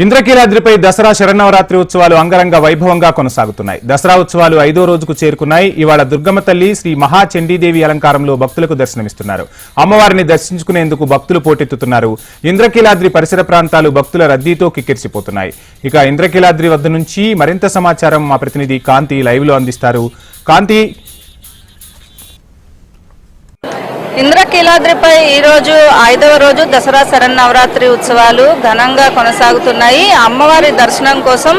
ఇంద్రకీలాద్రిపై దసరా శరన్నవరాత్రి ఉత్సవాలు అంగరంగ వైభవంగా కొనసాగుతున్నాయి. దసరా ఉత్సవాలు ఐదో రోజుకు చేరుకున్నాయి. ఇవాళ దుర్గమ్మ తల్లి శ్రీ మహాచండీదేవి అలంకారంలో భక్తులకు దర్శనమిస్తున్నారు. అమ్మవారిని దర్శించుకునేందుకు భక్తులు పోటెత్తుతున్నారు. ఇంద్రకీలాద్రి పరిసర ప్రాంతాలు భక్తుల రద్దీతో కిక్కిరిసిపోతున్నాయి. ఇక ఇంద్రకీలాద్రి వద్ద నుంచి మరింత సమాచారం మా ప్రతినిధి కాంతి లైవ్లో అందిస్తారు. కాంతి ఇంద్రకీలాద్రిపై ఈ రోజు ఐదవ రోజు దసరా శరన్నవరాత్రి ఉత్సవాలు ఘనంగా కొనసాగుతున్నాయి. అమ్మవారి దర్శనం కోసం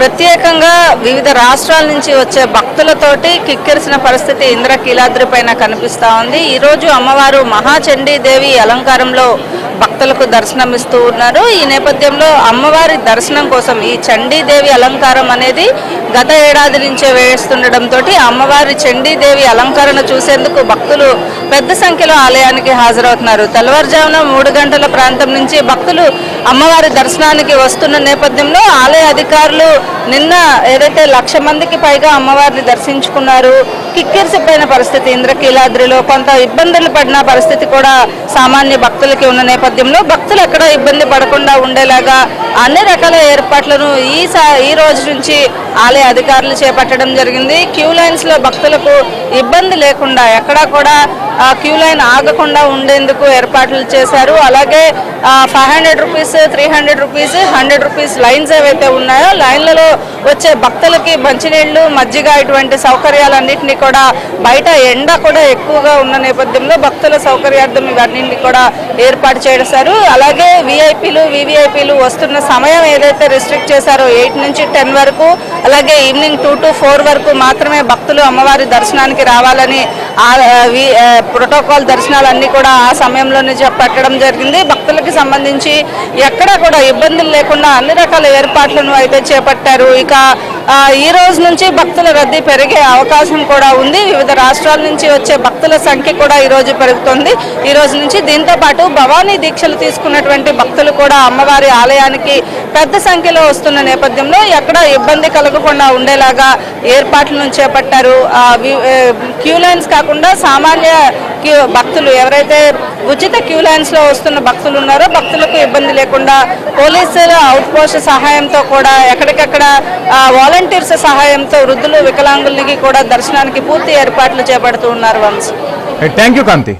ప్రత్యేకంగా వివిధ రాష్ట్రాల నుంచి వచ్చే భక్తులతోటి కిక్కిరిసిన పరిస్థితి ఇంద్రకీలాద్రి పైన కనిపిస్తూ ఉంది. ఈరోజు అమ్మవారు మహాచండీదేవి అలంకారంలో భక్తులకు దర్శనం ఇస్తూ ఉన్నారు. ఈ నేపథ్యంలో అమ్మవారి దర్శనం కోసం ఈ చండీదేవి అలంకారం అనేది గత ఏడాది నుంచే వేస్తుండటంతో అమ్మవారి చండీదేవి అలంకరణ చూసేందుకు భక్తులు పెద్ద సంఖ్యలో ఆలయానికి హాజరవుతున్నారు. తెల్లవారుజామున మూడు గంటల ప్రాంతం నుంచి భక్తులు అమ్మవారి దర్శనానికి వస్తున్న నేపథ్యంలో ఆలయ అధికారులు నిన్న ఏదైతే లక్ష మందికి పైగా అమ్మవారిని దర్శించుకున్నారు కిక్కిరిసిపోయిన పరిస్థితి. ఇంద్రకీలాద్రిలో కొంత ఇబ్బందులు పడిన పరిస్థితి కూడా సామాన్య భక్తులకి ఉన్న నేపథ్యంలో భక్తులు ఎక్కడ ఇబ్బంది పడకుండా ఉండేలాగా అన్ని రకాల ఏర్పాట్లను ఈ ఈ రోజు నుంచి ఆలయ అధికారులు చేపట్టడం జరిగింది. క్యూ లైన్స్లో భక్తులకు ఇబ్బంది లేకుండా ఎక్కడా కూడా క్యూ లైన్ ఆగకుండా ఉండేందుకు ఏర్పాట్లు చేశారు. అలాగే five hundred rupees three hundred rupees hundred rupees lines ఏవైతే ఉన్నాయో లైన్లలో వచ్చే భక్తులకి మంచినీళ్ళు మజ్జిగ ఇటువంటి సౌకర్యాలన్నింటినీ కూడా బయట ఎండ కూడా ఎక్కువగా ఉన్న నేపథ్యంలో భక్తుల సౌకర్యార్థం ఇవన్నింటినీ కూడా ఏర్పాటు చేశారు. అలాగే విఐపీలు వివిఐపీలు వస్తున్న సమయం ఏదైతే రిస్ట్రిక్ట్ చేశారో ఎయిట్ నుంచి టెన్ వరకు అలాగే ఈవినింగ్ టూ టు ఫోర్ వరకు మాత్రమే భక్తులు అమ్మవారి దర్శనానికి రావాలని ప్రోటోకాల్ దర్శనాలు ఆ, ప్రోటోకాల్ దర్శనాలన్నీ కూడా ఆ సమయంలోనే చేపట్టడం జరిగింది. భక్తులకి సంబంధించి ఎక్కడా కూడా ఇబ్బందులు లేకుండా అన్ని రకాల ఏర్పాట్లను అయితే చేపట్టారు. ఇక ఈ రోజు నుంచి భక్తుల రద్దీ పెరిగే అవకాశం కూడా ఉంది. వివిధ రాష్ట్రాల నుంచి వచ్చే భక్తుల సంఖ్య కూడా ఈ రోజు పెరుగుతుంది. ఈ రోజు నుంచి దీంతో పాటు భవానీ దీక్షలు తీసుకున్నటువంటి భక్తులు కూడా అమ్మవారి ఆలయానికి పెద్ద సంఖ్యలో వస్తున్న నేపథ్యంలో ఎక్కడ ఇబ్బంది కలగకుండా ఉండేలాగా ఏర్పాట్లను చేపట్టారు. క్యూ లైన్స్ కాకుండా సామాన్య క్యూ భక్తులు ఎవరైతే ఉచిత క్యూ లైన్స్లో వస్తున్న భక్తులు ఉన్నారో భక్తులకు ఇబ్బంది లేకుండా పోలీసుల అవుట్ పోస్ట్ సహాయంతో కూడా ఎక్కడికక్కడ వాలంటీర్స్ సహాయంతో వృద్ధులు వికలాంగులకి కూడా దర్శనానికి పూర్తి ఏర్పాట్లు చేపడుతూ ఉన్నారు వంశీ. Thank you Kanthi